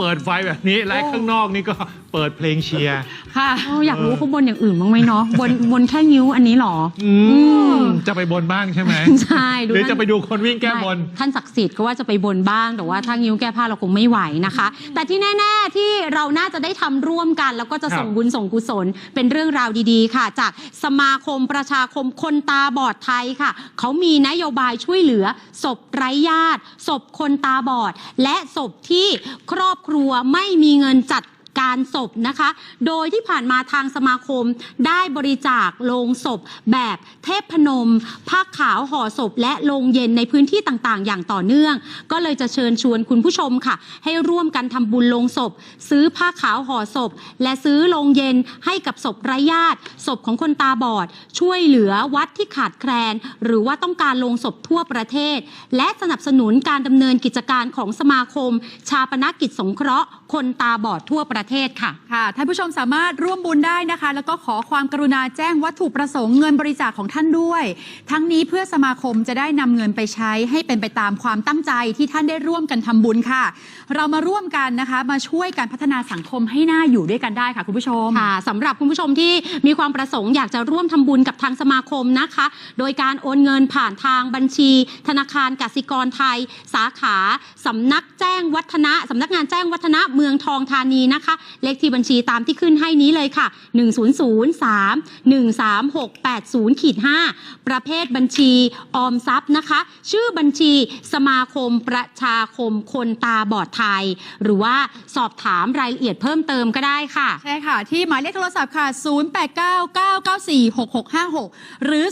เปิดไฟแบบนี้และข้างนอกนี่ก็เปิดเพลงเชียร์ ค่ะเอออยากรู้เขาบนอย่างอื่นบ้างไหมเนาะบนบนแค่นิ้วอันนี้เหรอ อืมมจะไปบนบ้างใช่ไหมใช่หรือจะไปดูคนวิ่งแก้บนไม่ท่านศักดิ์สิทธิ์ก็ว่าจะไปบนบ้าง แต่ว่าถ้านิ้วแก้ผ้าเราคงไม่ไหวนะคะ แต่ที่แน่ ๆ ที่เราน่าจะได้ทำร่วมกัน แล้วก็จะครับส่งบุญส่งกุศล เป็นเรื่องราวดีๆ ค่ะ จากสมาคมประชาคมคนตาบอดไทยค่ะเขามีนโยบายช่วยเหลือศพไร้ญาติศพคนตาบอด และศพที่ครอบครัวไม่มีเงินจัด การศพนะคะ โดยที่ผ่านมาทางสมาคมได้บริจาคโลงศพแบบเทพพนมผ้าขาวห่อศพ และโลงเย็นในพื้นที่ต่างๆ อย่างต่อเนื่อง ก็เลยจะเชิญชวนคุณผู้ชมค่ะ ให้ร่วมกันทำบุญโลงศพ ซื้อผ้าขาวห่อศพ และซื้อโลงเย็นให้กับศพไร้ญาติศพของคนตาบอด ช่วยเหลือวัดที่ขาดแคลน หรือว่าต้องการโลงศพทั่วประเทศ และสนับสนุนการดำเนินกิจการของสมาคม ชาปนกิจสงเคราะห์ คนตาบอดทั่วประเทศค่ะค่ะท่านผู้ชมสามารถร่วมบุญได้นะคะ แล้วก็ขอความกรุณาแจ้งวัตถุประสงค์เงินบริจาคของท่านด้วย ทั้งนี้เพื่อสมาคมจะได้นำเงินไปใช้ให้เป็นไปตามความตั้งใจที่ท่านได้ร่วมกันทำบุญค่ะ เรามาร่วมกันนะคะ มาช่วยการพัฒนาสังคมให้น่าอยู่ด้วยกันได้ค่ะคุณผู้ชมค่ะสำหรับคุณผู้ชมที่มีความประสงค์อยากจะร่วมทำบุญกับทางสมาคมนะคะ โดยการโอนเงินผ่านทางบัญชี ธนาคารกสิกรไทย สาขาสำนักแจ้งวัฒนะสำนักงานแจ้งวัฒนะเมืองทองธานีนะคะเลขที่บัญชีตามที่ขึ้นให้นี้เลยค่ะ 100 3 13680ขีด5ประเภทบัญชีออมทรัพย์นะคะ ชื่อบัญชีสมาคมประชาคมคนตาบอดไทย หรือว่าสอบถามรายละเอียดเพิ่มเติมก็ได้ค่ะ ใช่ค่ะ ที่หมายเลขโทรศัพท์ค่ะ 994 6656 หรือ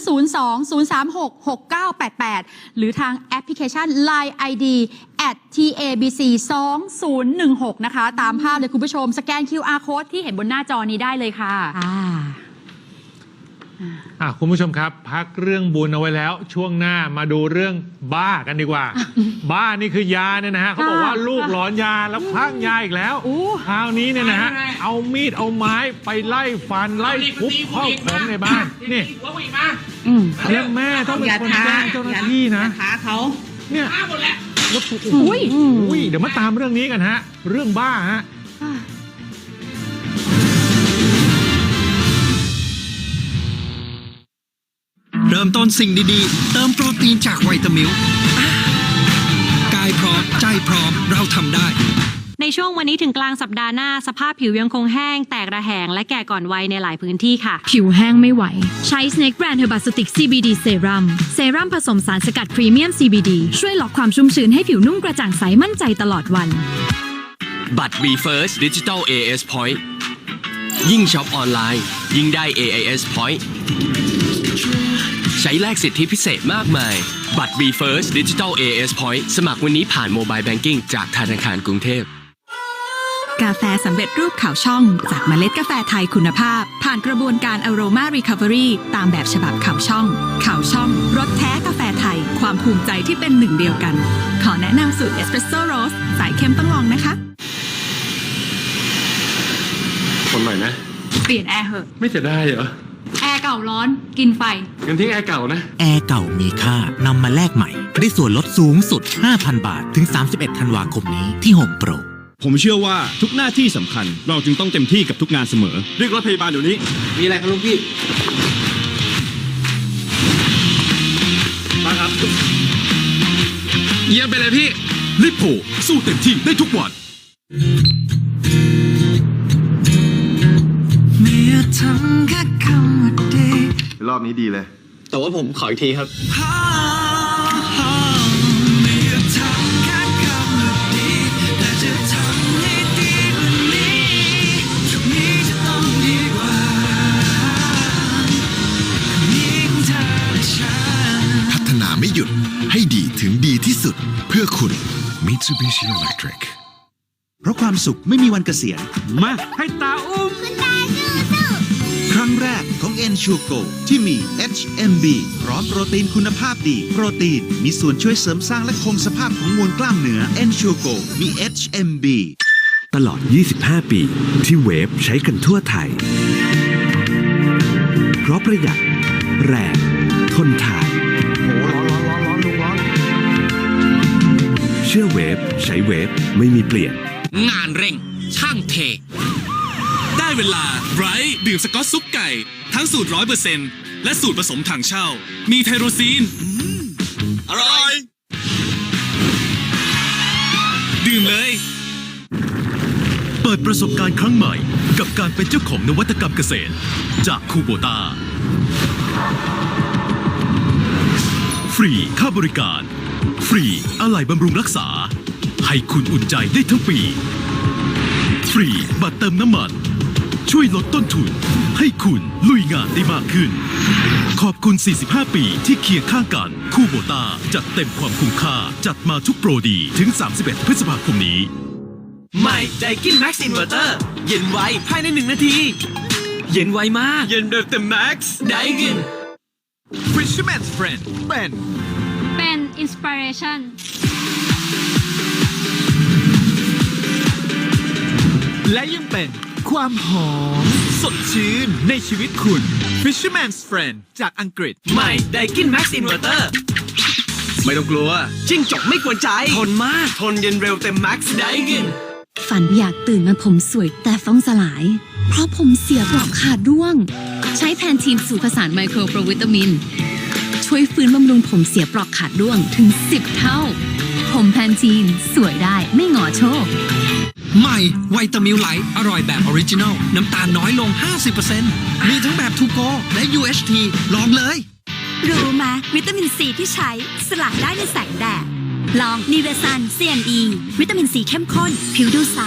02-036-6988 หรือทางแอปพลิเคชัน Line ID at tabc 2016 นะคะ ตามภาพเลยคุณผู้ชม สแกน QR code ที่เห็นบนหน้าจอนี้ได้เลยค่ะ อ่าอะคุณผู้ชมครับ พักเรื่องบุญเอาไว้แล้ว ช่วงหน้ามาดูเรื่องบ้ากันดีกว่า บ้านี่คือยาเนี่ยนะฮะเขาบอกว่าลูกหลอนยาแล้วคลั่งยาอีกแล้วอู้คราวนี้เนี่ยนะฮะเอามีดเอาไม้ไปไล่ฟันไล่ทุบข้าวของในบ้านนี่หัวผู้หญิงมาอืมแล้วแม่ต้องเป็นคนแจ้งเจ้าหน้าที่นะอย่าท้าเขาเนี่ยท้าหมดแล้วแล้วโอ้โหอุ้ยอุ้ยเดี๋ยวมาตามเรื่องนี้กันฮะ เรื่องบ้าฮะ เริ่มต้นสิ่งดีๆ เติมโปรตีนจากไวตามิลกายพร้อม ใจพร้อม เราทำได้ ในช่วงวันนี้ถึงกลางสัปดาห์หน้า สภาพผิวยังคงแห้ง แตกระแหง และแก่ก่อนวัยในหลายพื้นที่ค่ะ ผิวแห้งไม่ไหว ใช้ Snake Brand Herbacetic CBD Serum เซรั่มผสมสารสกัดพรีเมียม CBD ช่วยล็อกความชุ่มชื้นให้ผิวนุ่มกระจ่างใสมั่นใจตลอดวัน บัตร v First Digital AS Point ยิ่งช็อปออนไลน์ ยิ่งได้ AIS Point ใช้แลกสิทธิพิเศษมากมาย บัตร v First Digital AS Point สมัครวันนี้ผ่านโมบายแบงกิ้งจากธนาคารกรุงเทพ กาแฟสำเร็จรูปขาวช่อง จากเมล็ดกาแฟไทยคุณภาพ ผ่านกระบวนการ Aroma Recovery ตามแบบฉบับขาวช่องขาวช่องรสแท้กาแฟไทย ความภูมิใจที่เป็นหนึ่งเดียวกัน ขอแนะนำสูตรเอสเปรสโซ่โรสสายเข้มต้องลองนะคะคนใหม่นะ เปลี่ยนแอร์เหอะ ไม่จะได้เหรอ แอร์เก่าร้อนกินไฟ งั้นทิ้งแอร์เก่านะ แอร์เก่ามีค่านำมาแลกใหม่ได้ส่วนลดสูงสุด 5,000 บาท ถึง 31 ธันวาคมนี้ที่ Home Pro ผมเชื่อว่าทุกหน้าที่สำคัญ เราจึงต้องเต็มที่กับทุกงานเสมอ เรียกรถพยาบาลเดี๋ยวนี้ มีอะไรครับลูกพี่ มาครับ เยี่ยมไปเลยพี่ ลิโพสู้เต็มที่ได้ทุกวัน รอบนี้ดีเลย แต่ว่าผมขออีกทีครับพัฒนาไม่หยุดให้ดีถึงดีที่สุด เพื่อคุณ Mitsubishi Electric เพราะความสุขไม่มีวันเกษียณมาให้ตาอุ้ม ค รั้งแรกของ e n s u r e Go ที่มี HMB พร้อมโปรตีนคุณภาพดี โปรตีน มีส่วนช่วยเสริมสร้างและคงสภาพของมวลกล้ามเนื้อ e n s u r e Go มี HMB ตลอด 25 ปี ที่เวฟใช้กันทั่วไทย เพราะประหยัด แรง ทนทานโอ้ร้อนร้อนร้อนร้อนลุงร้อนเชื่อเวฟใช้เวฟไม่มีเปลี่ยน งานเร่ง ช่างเท ได้เวลาไบรท์ดื่มสกอตซุปไก่ ทั้งสูตรร้อยเปอร์เซ็นต์และสูตรผสมถังเช่า มีไทโรซีน อร่อย ดื่มเลย เปิดประสบการณ์ครั้งใหม่กับการเป็นเจ้าของนวัตกรรมเกษตร จากคูโบตาฟรีค่าบริการ ฟรีอะไหล่บำรุงรักษา ให้คุณอุ่นใจได้ทั้งปี ฟรีบัตรเติมน้ำมัน ช่วยลดต้นทุน ให้คุณลุยงานได้มากขึ้น ขอบคุณ 45 ปีที่เคียงข้างกัน คู่โบตาจัดเต็มความคุ้มค่า จัดมาทุกโปรดีถึง 31 พฤษภาคมนี้ ใหม่ไดกินแม็กซ์อินเวอร์เตอร์เย็นไวภายในหนึ่งนาที เย็นไวมาก เย็นแบบเต็มแม็กซ์ไดกิน Fisherman's Friend เป็นเป็นอินสปิเรชันและยังเป็น ความหอม สดชื่นในชีวิตคุณ Fisherman's Friend จากอังกฤษ ใหม่ไดกินแม็กซ์อินเวอร์เตอร์ ไม่ต้องกลัว จิ้งจกไม่กวนใจ ทนมาก ทนเย็นเร็วเต็มแม็กซ์ไดกิน ฝันอยากตื่นมาผมสวยแต่ฟ้องสลาย เพราะผมเสียปลอกขาดร่วง ใช้แพนทีนสูตรผสานไมโครโปรวิตามิน ช่วยฟื้นบำรุงผมเสียปลอกขาดร่วงถึง 10 เท่า ผมแพนทีนสวยได้ไม่หงอโชค ใหม่ไวตามิลไลท์อร่อยแบบออริจินอล น้ำตาลน้อยลง 50%มีทั้งแบบทูโกและ UHT ลองเลย รู้ไหมวิตามินซีที่ใช้สลายได้ในแสงแดด ลองนิเวซัน CNE วิตามินซีเข้มข้น ผิวดูใส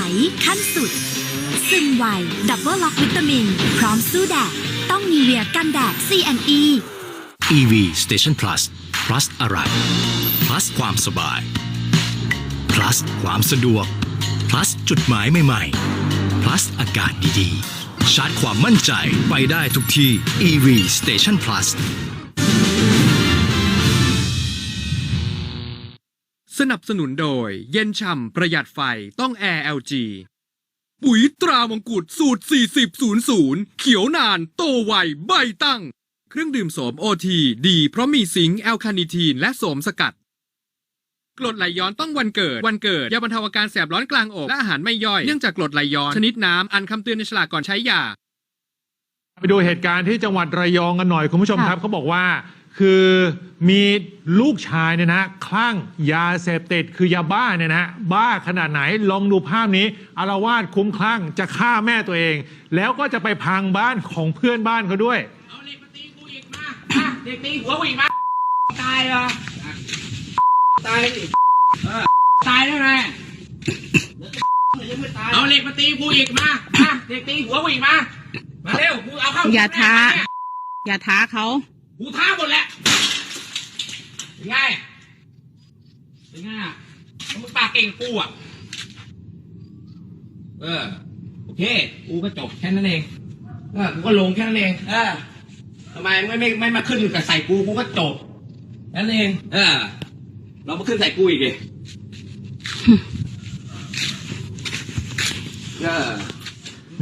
ขั้นสุด ซึมไว ดับเบิลล็อกวิตามิน พร้อมสู้แดด ต้องมีเวียกันแดด CNE EV Station Plus plus อะไร plus ความสบาย plus ความสะดวก plus จุดหมายใหม่ๆ plus อากาศดีๆ ชาร์จความมั่นใจไปได้ทุกที่ EV Station Plus สนับสนุนโดย เย็นฉ่ำประหยัดไฟต้อง Air LG ปุ๋ยตรามงกุฎสูตร 4000 เขียวนาน โตไว ใบตั้ง เครื่องดื่มโสมโอทีดีเพราะมีซิงค์แอลคาเนิทีนและโสมสกัด กรดไหลย้อนต้องวันเกิด วันเกิด ยาบรรเทาอาการแสบร้อนกลางอก และอาหารไม่ย่อย เนื่องจากกรดไหลย้อน ชนิดน้ำ อันคำเตือนในฉลากก่อนใช้ยา ไปดูเหตุการณ์ที่จังหวัดระยองกันหน่อยคุณผู้ชมครับเขาบอกว่า คือมีลูกชายเนี่ยนะคลั่งยาเสพติดคือยาบ้าเนี่ยนะบ้าขนาดไหนลองดูภาพนี้อารวาสคุ้มคลั่งจะฆ่าแม่ตัวเอง แล้วก็จะไปพังบ้านของเพื่อนบ้านเขาด้วยเด็กตีหัวผู้หญิงมาตายเหรอ ตายดิเออตายแล้วไงเอาเหล็กมาตีผู้หญิงมามาเด็กตีหัวผู้หญิงมา มาเร็วมึงเอาเข้าอย่าท้าแม่อย่าท้าเขากูท้าหมดแหละเป็นไงเป็นไงอะมึงปากเก่งกูอะ เออ โอเค กูก็จบแค่นั้นเอง เออ กูก็ลงแค่นั้นเอง เออทำไมไม่ไม่ไม่มาขึ้นกับใส่กู กูก็จบแค่นั้นเอง เออ เรามาขึ้นใส่กูอีกดิเออ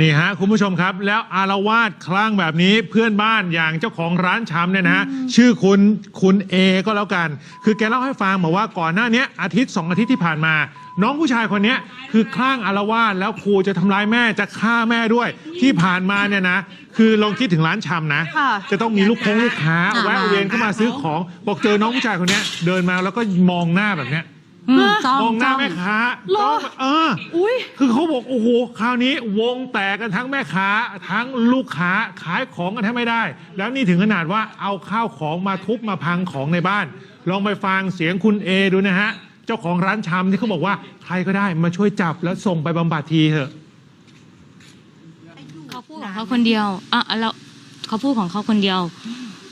นี่ฮะคุณผู้ชมครับ แล้วอารวาสคลั่งแบบนี้เพื่อนบ้านอย่างเจ้าของร้านชำเนี่ยนะฮะชื่อคุณคุณเอก็แล้วกัน คือแกเล่าให้ฟังบอกว่าก่อนหน้าเนี้ยอาทิตย์สองอาทิตย์ที่ผ่านมา น้องผู้ชายคนเนี้ยคือคลั่งอารวาสแล้วครูจะทำร้ายแม่จะฆ่าแม่ด้วย ที่ผ่านมาเนี่ยนะ คือลองคิดถึงร้านชำนะ ค่ะ จะต้องมีลูกคงลูกค้าอ่าแวะเวียนเข้ามาซื้อของ บอกเจอน้องผู้ชายคนเนี้ยเดินมาแล้วก็มองหน้าแบบเนี้ย อืมจ้องมองหน้าจ้องแม่ค้าหรอ จ้องเอออคือเขาบอกโอ้โหคราวนี้วงแตกกันทั้งแม่ค้า ทั้งลูกค้าขายของกันแทบไม่ได้ แล้วนี่ถึงขนาดว่าเอาข้าวของมาทุบมาพังของในบ้าน ลองไปฟังเสียงคุณเอดูนะฮะ เจ้าของร้านชำที่เขาบอกว่าใครก็ได้มาช่วยจับแล้วส่งไปบำบัดทีเถอะ เขาพูดของเขาคนเดียวอะแล้วเขาพูดของเขาคนเดียว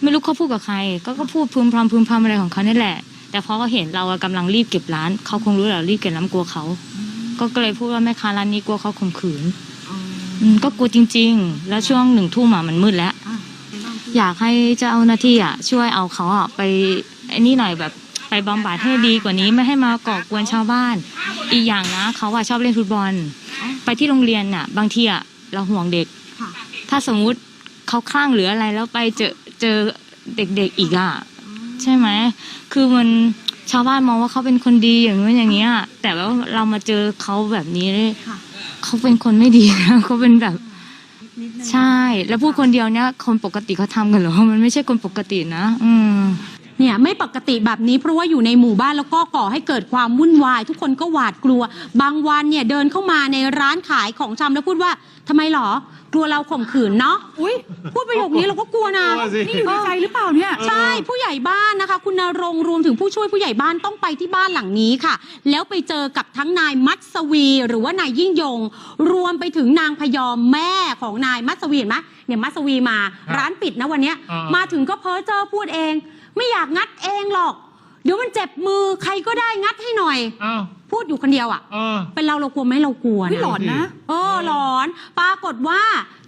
ไม่รู้เขาพูดกับใคร ก็ก็พูดพึมพำพึมพำอะไรของเขานี่แหละ แต่พอเขาเห็นเรากำลังรีบเก็บร้าน เขาคงรู้แหละรีบเก็บร้านกลัวเขา ก็ก็เลยพูดว่าแม่ค้าร้านนี้กลัวเขาข่มขืนมก็กลัวจริง ๆ แล้วช่วงหนึ่งทุ่มอะมันมืดแล้ว อยากให้เจ้าหน้าที่อะ ช่วยเอาเขาอะไปไอ้นี่หน่อยแบบไปบำบัดให้ดีกว่านี้ไม่ให้มาก่อกวนชาวบ้าน อีกอย่างนะเขาอะชอบเล่นฟุตบอล ไปที่โรงเรียนน่ะ บางทีอะเราห่วงเด็ก ถ้าสมมุติเขาคลั่งหรืออะไรแล้วไปเจอเจอเด็กๆอีกอะ ใช่ไหมคือมันชาวบ้านมองว่าเขาเป็นคนดีอย่างนู้นอย่างเงี้ย แต่ว่าเรามาเจอเขาแบบนี้เขาเป็นคนไม่ดีนะเขาเป็นแบบใช่ แล้วพูดคนเดียวเนี้ยคนปกติเขาทำกันเหรอมันไม่ใช่คนปกตินะ อืม เนี่ยไม่ปกติแบบนี้เพราะว่าอยู่ในหมู่บ้านแล้วก็ก่อให้เกิดความวุ่นวาย ทุกคนก็หวาดกลัว บางวันเนี่ยเดินเข้ามาในร้านขายของชำแล้วพูดว่าทำไมหรอ กลัวเราข่มขืนเนาะอุ้ยพูดประโยคนี้เราก็กลัวนะกลัวสิ นี่อยู่ในใจหรือเปล่าเนี่ย ใช่ผู้ใหญ่บ้านนะคะ คุณนรงค์รวมถึงผู้ช่วยผู้ใหญ่บ้านต้องไปที่บ้านหลังนี้ค่ะ แล้วไปเจอกับทั้งนายมัตสวี หรือว่านายยิ่งยง รวมไปถึงนางพยอมแม่ของนายมัตสวีเห็นไหมเนี่ยมัตสวีมา ร้านปิดนะวันเนี้ยอ่าม มาถึงก็เพ้อเจ้อพูดเอง ไม่อยากงัดเองหรอก เดี๋ยวมันเจ็บมือใครก็ได้งัดให้หน่อย อ้าวพูดอยู่คนเดียวอะ เออ เป็นเราเรากลัวไหมเรากลัวไม่นะหลอนนะ เออหลอนปรากฏว่า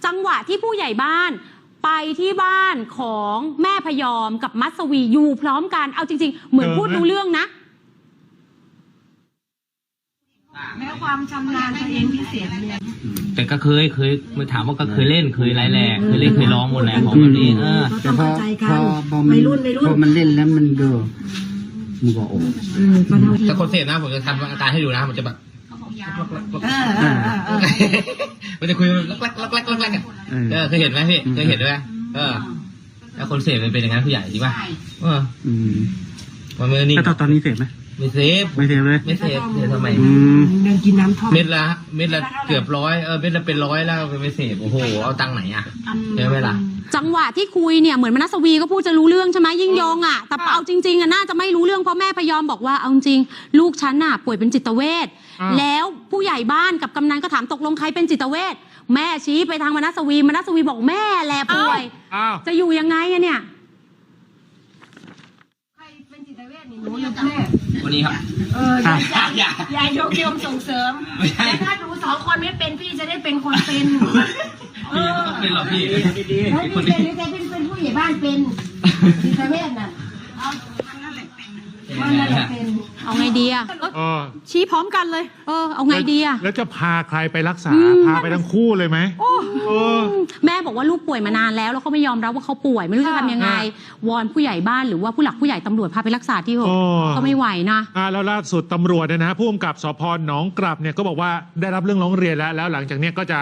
จังหวะที่ผู้ใหญ่บ้าน ไปที่บ้านของแม่พยอมกับมัสวีอยู่พร้อมกันเอาจริง ๆ เหมือนเออพูดรู้เรื่องนะ แต่ก็เคยเคยมาถามว่าก็เคยเล่นเคยไรแหล่เคยเล่นเคยร้องหมดแหละของแบบนี้เออ แต่พอพอพอมันพอมันเล่นแล้วมันก็มันก็โอ้แต่คนเสพนะผมจะทำอาการให้ดูนะมันจะแบบมันจะคุยลักลักลักลักลักลักกันเออเคยเห็นไหมพี่เคยเห็นไหมเออแล้วคนเสพมันเป็นอย่างนั้นผู้ใหญ่จริงป่ะเอออืมมันไม่นี่แล้วตอนนี้เสร็จไหม ไม่เสพไม่เสร็จเลย ไม่เสพเสพทำไมอืมเม็ดละเม็ดละเกือบร้อยเออเม็ดละเป็นร้อยแล้วไม่เสพโอ้โหเอาตังค์ไหนอะใช่ไหมล่ะ จังหวะที่คุยเนี่ยเหมือนมนัสวีก็พูดจะรู้เรื่องใช่ไหมยิ่งยงอะแต่เอาจริงๆอะน่าจะไม่รู้เรื่องเพราะแม่พยอมบอกว่าเอาจริงลูกฉันน่ะป่วยเป็นจิตเวชอ่า แล้วผู้ใหญ่บ้านกับกำนันก็ถามตกลงใครเป็นจิตเวชแม่ชี้ไปทางมนัสวีมนัสวีบอกแม่แหละป่วย อ้าว จะอยู่ยังไงอะเนี่ยวันนี้ ครับ เอออย่าอย่าอย่ายกยมส่งเสริมไม่ใช่แต่ถ้าหนูสองคนไม่เป็นพี่จะได้เป็นคนเป็นพี่ไม่ต้องเป็นหรอกพี่ แล้วพี่เป็นหรือจะเป็นเป็นผู้ใหญ่บ้านเป็นจิตเวชน่ะมั นนั่นแหละเป็นเอาไงดีอะเอ้ยเออชี้พร้อมกันเลย เออ เอาไงดีอะแล้วจะพาใครไปรักษา พาไปทั้งคู่เลยไหมเออ แม่บอกว่าลูกป่วยมานานแล้วแล้วเขาไม่ยอมรับว่าเขาป่วยไม่รู้จะทำยังไง วอนผู้ใหญ่บ้านหรือว่าผู้หลักผู้ใหญ่ตำรวจพาไปรักษาที่เถโอ้อะก็ไม่ไหวนะ อ่าแล้วล่าสุดตำรวจเนี่ยนะผู้กำกับสพหนองกลับเนี่ยก็บอกว่าได้รับเรื่องร้องเรียนแล้ว แล้วหลังจากเนี้ยก็จะ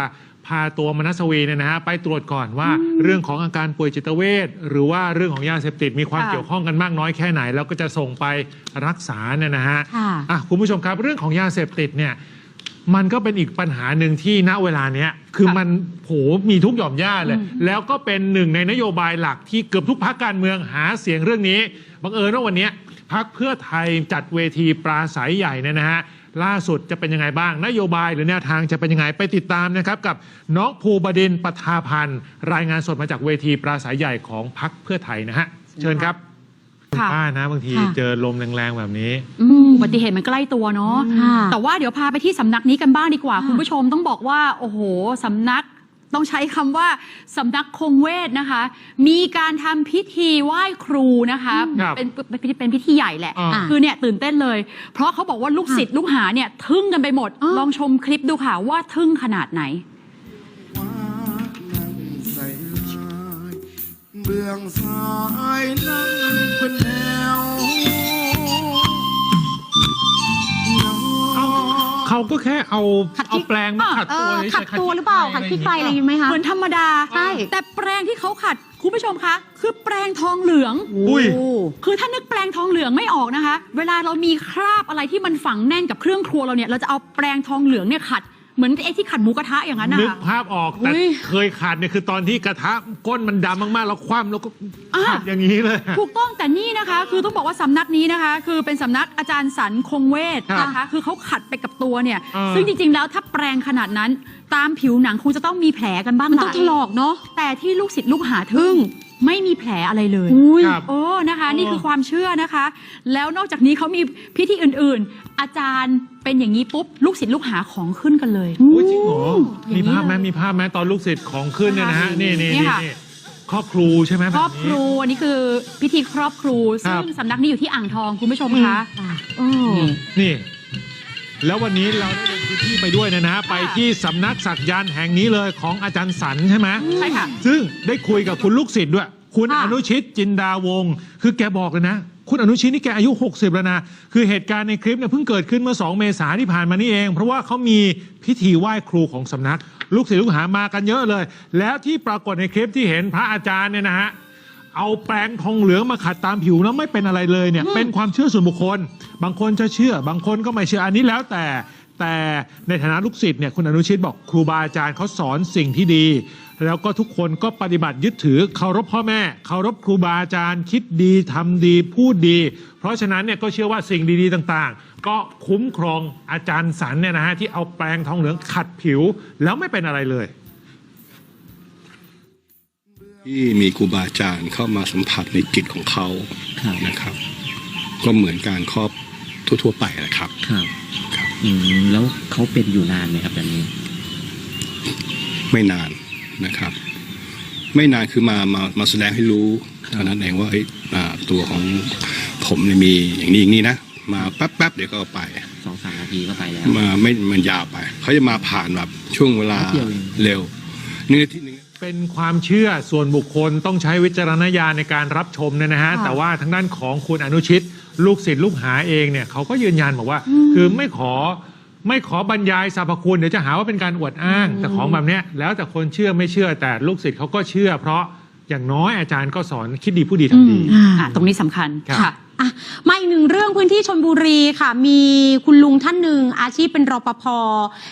พาตัวมนัสวีเนี่ยนะฮะไปตรวจก่อนว่าเรื่องของอาการป่วยจิตเวชหรือว่าเรื่องของยาเสพติดมีความค่ะเกี่ยวข้องกันมากน้อยแค่ไหน แล้วก็จะส่งไปรักษาเนี่ยนะฮะค่ะ อะคุณผู้ชมครับเรื่องของยาเสพติดเนี่ยมันก็เป็นอีกปัญหาหนึ่งที่ณเวลาเนี้ยคือมันโหมีทุกหย่อมย่าเลย แล้วก็เป็นหนึ่งในนโยบายหลักที่เกือบทุกพักการเมืองหาเสียงเรื่องนี้บังเอิญว่าวันเนี้ย พักเพื่อไทยจัดเวทีปราศัยใหญ่เนี่ยนะฮะ ล่าสุดจะเป็นยังไงบ้าง นโยบายหรือแนวทางจะเป็นยังไงไปติดตามนะครับกับน้องภูบดินทร์ปทาพันธ์ รายงานสดมาจากเวทีปราศัยใหญ่ของพักเพื่อไทยนะฮะเชิญครับคุณค่ะป้านะบางทีค่ะเจอลมแรงๆแบบนี้อืมอุบัติเหตุมันใกล้ตัวเนาะค่ะแต่ว่าเดี๋ยวพาไปที่สำนักนี้กันบ้างดีกว่า คุณผู้ชมต้องบอกว่า โอ้โหสำนัก ต้องใช้คำว่าสำนักคงเวทนะคะ มีการทำพิธีไหว้ครูนะคะครับเป็นเป็นเป็นเป็นพิธีใหญ่แหละ อ่า คือเนี่ยตื่นเต้นเลย เพราะเขาบอกว่าลูกศิษย์ลูกหาเนี่ยทึ่งกันไปหมด ลองชมคลิปดูค่ะว่าทึ่งขนาดไหน เบื้องซ้ายนั้นเป็นแน เขาก็แค่เอาขัดขี้เอาแปลงมาขัดเอตัวอเฉยๆขัดตัวหรือเปล่าขัดขี้ไฟอะไรอยู่ไหมคะเหมือนธรรมดาใช่ แต่แปรงที่เขาขัดคุณผู้ชมคะ คือแปรงทองเหลือง อุ้ยคือถ้านึกแปรงทองเหลืองไม่ออกนะคะ เวลาเรามีคราบอะไรที่มันฝังแน่นกับเครื่องครัวเราเนี่ย เราจะเอาแปรงทองเหลืองเนี่ยขัด เหมือนไอ้ที่ขัดหมูกระทะอย่างนั้นนะนึกคะภาพออกแต่อุ๊ย เคยขาดเนี่ยคือตอนที่กระทะก้นมันดำมากๆ แล้วคว่ำแล้วก็อ่าขาดอย่างนี้เลย ถูกต้องแต่นี่นะคะ คือต้องบอกว่าสำนักนี้นะคะ คือเป็นสำนักอาจารย์สันคงเวทครับนะคะ คือเขาขัดไปกับตัวเนี่ย เออ ซึ่งจริง ๆ แล้วถ้าแปรงขนาดนั้น ตามผิวหนังคงจะต้องมีแผลกันบ้างมันต้องล่ะถลอกเนาะ แต่ที่ลูกศิษย์ลูกหาทึ่ง ไม่มีแผลอะไรเลยครับ โอ้นะคะเออนี่คือความเชื่อนะคะ แล้วนอกจากนี้เขามีพิธีอื่นๆ อาจารย์เป็นอย่างนี้ปุ๊บ ลูกศิษย์ลูกหาของขึ้นกันเลย อุ๊ยจริงเหรออย่างนี้มีภาพไหมเลยมีภาพไหมตอนลูกศิษย์ของขึ้นเนี่ยนะฮะ นี่นี่นี่นี่ค่ะ นี่ครอบครูใช่ไหมคแบรบอบคนี้รูอันนี้คือพิธีครอบครูครัซึ่บงสำนักนี้อยู่ที่อ่างทองคุณผู้ชมคะโอ้นี่ แล้ววันนี้เราได้ลงพื้นที่ไปด้วยนะฮะไปที่สำนักศักยันต์แห่งนี้เลยของอาจารย์สันใช่ไหมใช่ค่ะ ซึ่งได้คุยกับคุณลูกศิษย์ด้วย คุณค่ะอนุชิตจินดาวงศ์คือแกบอกเลยนะ คุณอนุชิตนี่แกอายุ 60 แล้วนะ คือเหตุการณ์ในคลิปเนี่ยเพิ่งเกิดขึ้นเมื่อ 2 เมษาที่ผ่านมานี่เอง เพราะว่าเขามีพิธีไหว้ครูของสำนัก ลูกศิษย์ลูกหามากันเยอะเลย แล้วที่ปรากฏในคลิปที่เห็นพระอาจารย์เนี่ยนะฮะ เอาแปรงทองเหลืองมาขัดตามผิวแล้วไม่เป็นอะไรเลยเนี่ย เป็นความเชื่อส่วนบุคคล บางคนจะเชื่อ บางคนก็ไม่เชื่ออันนี้แล้วแต่ แต่ในฐานะลูกศิษย์เนี่ยคุณอนุชิตบอกครูบาอาจารย์เขาสอนสิ่งที่ดี แล้วก็ทุกคนก็ปฏิบัติยึดถือเคารพพ่อแม่เคารพครูบาอาจารย์คิดดีทำดีพูดดี เพราะฉะนั้นเนี่ยก็เชื่อว่าสิ่งดีๆต่างๆ ก็คุ้มครองอาจารย์สันเนี่ยนะฮะที่เอาแปรงทองเหลืองขัดผิวแล้วไม่เป็นอะไรเลย ที่มีครูบาอาจารย์เข้ามาสัมผัสในจิตของเขานะครับ ก็เหมือนการครอบทั่ว ๆ ไปนะครับครับ อืมแล้วเขาเป็นอยู่นานไหมครับแบบนี้ ไม่นานนะครับ ไม่นานคือมามามาแสดงให้รู้เท่านั้นเองว่าเฮ้ยอ่าตัวของผมเนี่ยมีอย่างนี้อย่างนี้นะมาแป๊บแป๊บๆเดี๋ยวก็ไป สองสามนาทีก็ไปแล้ว มาไม่มันยาวไป เขาจะมาผ่านแบบช่วงเวลาแป๊บเดียวเอง เร็วหนึ่งนาทีหนึ่ง เป็นความเชื่อส่วนบุคคลต้องใช้วิจารณญาณในการรับชมเนี่ยนะฮะ ค่ะแต่ว่าทางด้านของคุณอนุชิต ลูกศิษย์ลูกหาเองเนี่ยเขาก็ยืนยันบอกว่า คือไม่ขอไม่ขอบรรยายสรรพคุณเดี๋ยวจะหาว่าเป็นการอวดอ้าง แต่ของแบบเนี้ยแล้วแต่คนเชื่อไม่เชื่อแต่ลูกศิษย์เขาก็เชื่อ เพราะอย่างน้อยอาจารย์ก็สอนคิดดีพูดดีทำดี อะตรงนี้สำคัญ ครับ ค่ะ อะมาอีกหนึ่งเรื่องพื้นที่ชนบุรีค่ะ มีคุณลุงท่านหนึ่งอาชีพเป็นรปภ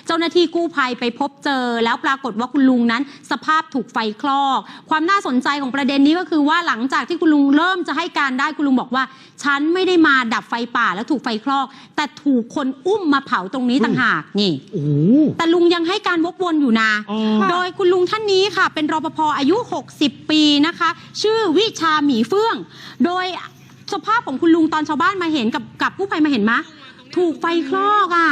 เจ้าหน้าที่กู้ภัยไปพบเจอ แล้วปรากฏว่าคุณลุงนั้น สภาพถูกไฟคลอก ความน่าสนใจของประเด็นนี้ก็คือว่าหลังจากที่คุณลุงเริ่มจะให้การได้คุณลุงบอกว่า ฉันไม่ได้มาดับไฟป่าแล้วถูกไฟคลอก แต่ถูกคนอุ้มมาเผาตรงนี้ต่างหากนี่โอ้โหแต่ลุงยังให้การวกวนอยู่นะอ๋อโดยคุณลุงท่านนี้ค่ะ เป็นรปภอายุ 60 ปีนะคะ ชื่อวิชาหมีเฟื่อง โดย สภาพของคุณลุงตอนชาวบ้านมาเห็นกับกับกู้ภัยมาเห็นมะถูกไฟคลอกอะ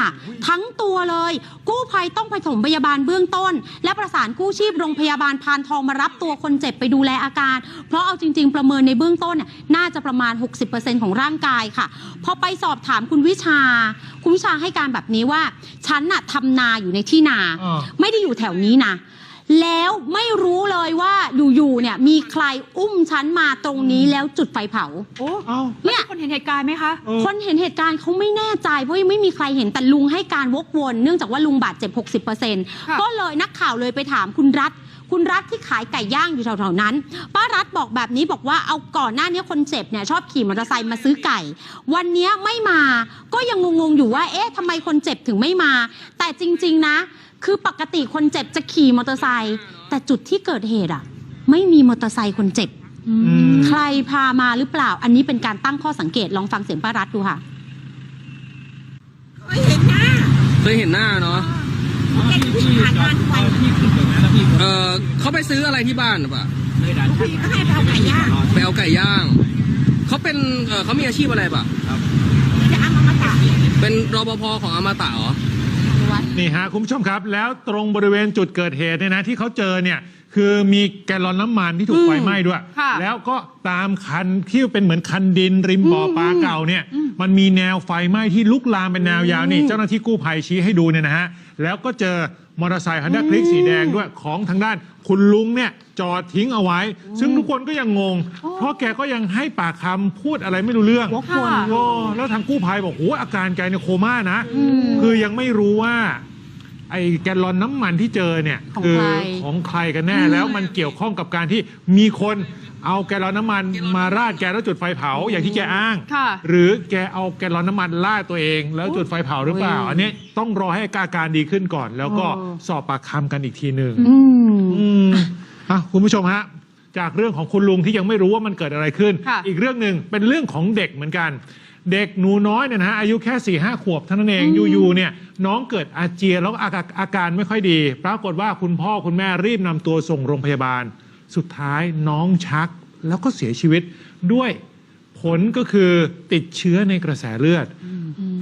ทั้งตัวเลย กู้ภัยต้องไปถมพยาบาลเบื้องต้น และประสานกู้ชีพโรงพยาบาลพานทองมารับตัวคนเจ็บไปดูแลอาการ เพราะเอาจริง ๆ ประเมินในเบื้องต้น น่ะน่าจะประมาณ 60%ของร่างกายค่ะ พอไปสอบถามคุณวิชา คุณวิชาให้การแบบนี้ว่า ฉันน่ะทำนาอยู่ในที่นาอ่าไม่ได้อยู่แถวนี้นะ แล้วไม่รู้เลยว่าอยู่ๆเนี่ยมีใครอุ้มฉันมาตรงนี้แล้วจุดไฟเผา โอ้เอ้า เนี่ย คนเห็นเหตุการณ์ไหมคะ เออ คนเห็นเหตุการณ์เขาไม่แน่ใจ เพราะยังไม่มีใครเห็นแต่ลุงให้การวกวน เนื่องจากว่าลุงบาดเจ็บ 60%ก็เลยนักข่าวเลยไปถามคุณรัฐ คุณรัฐที่ขายไก่ย่างอยู่แถวๆนั้น ป้ารัฐบอกแบบนี้บอกว่าเอาก่อนหน้านี้คนเจ็บเนี่ยชอบขี่มอเตอร์ไซค์มาซื้อไก่ วันนี้ไม่มาก็ยังงงๆอยู่ว่าเอ๊ะทำไมคนเจ็บถึงไม่มา แต่จริง ๆ นะ คือปกติคนเจ็บจะขี่มอเตอร์ไซค์แต่จุดที่เกิดเหตุอะ ไม่มีมอเตอร์ไซค์คนเจ็บอืมใครพามาหรือเปล่า อันนี้เป็นการตั้งข้อสังเกตลองฟังเสียงป้ารัฐดูค่ะเคยเห็นหน้าเนาะเออเขาไปซื้ออะไรที่บ้านหรือเปล่าไปเอาไก่ย่าง เขาเป็นเออเขามีอาชีพอะไรปะเป็นรปภของอมตะเหรอ นี่ฮะคุณผู้ชมครับ แล้วตรงบริเวณจุดเกิดเหตุเนี่ยนะที่เขาเจอเนี่ยคือมีแกลลอนน้ำมันที่ถูกไฟไหม้ด้วย ค่ะแล้วก็ตามคันที่เป็นเหมือนคันดินริมบ่อปลาเก่าเนี่ยมันมีแนวไฟไหม้ที่ลุกลามเป็นแนวยาวนี่เจ้าหน้าที่กู้ภัยชี้ให้ดูเนี่ยนะฮะแล้วก็เจอ มอเตอร์ไซค์ฮันด้าคลิกสีแดงด้วยของทางด้าน คุณลุงเนี่ยจอดทิ้งเอาไว้ ซึ่งทุกคนก็ยังงง เพราะแกก็ยังให้ปากคำพูดอะไรไม่รู้เรื่องวกวน โอ้แล้วทางกู้ภัยบอกโหอาการแกเนี่ยโคม่านะ คือยังไม่รู้ว่า ไอ้แกลลอนน้ำมันที่เจอเนี่ยของคืใคร ของใครกันแน่แล้วมันเกี่ยวข้องกับการที่มีคน เอาแกลลอนน้ำมันมาราดแกแล้วจุดไฟเผาอย่างที่แกอ้าง ค่ะ หรือแกเอาแกลลอนน้ำมันราดตัวเอง แล้วจุดไฟเผาหรือเปล่า อันนี้ต้องรอให้อาการดีขึ้นก่อน แล้วก็อ๋อ สอบปากคำกันอีกทีหนึ่ง อืม อืมอะคุณผู้ชมฮะ จากเรื่องของคุณลุงที่ยังไม่รู้ว่ามันเกิดอะไรขึ้น ค่ะอีกเรื่องหนึ่งเป็นเรื่องของเด็กเหมือนกัน เด็กหนูน้อยเนี่ยนะฮะอายุแค่4ี่ห้าขวบเท่านั้นเองอยู่ๆเนี่ยน้องเกิดอาเจียนแล้วก็อาการอาการไม่ค่อยดี ปรากฏว่าคุณพ่อคุณแม่รีบนำตัวส่งโรงพยาบาล สุดท้ายน้องชักแล้วก็เสียชีวิตด้วยผลก็คือติดเชื้อในกระแสเลือด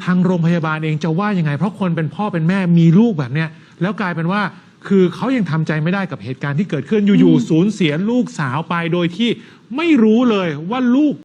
ทางโรงพยาบาลเองจะว่ายังไง เพราะคนเป็นพ่อเป็นแม่มีลูกแบบเนี้ยแล้วกลายเป็นว่าคือเขายังทำใจไม่ได้กับเหตุการณ์ที่เกิดขึ้นอยู่ๆสูญเสียลูกสาวไปโดยที่ไม่รู้เลยว่าลูก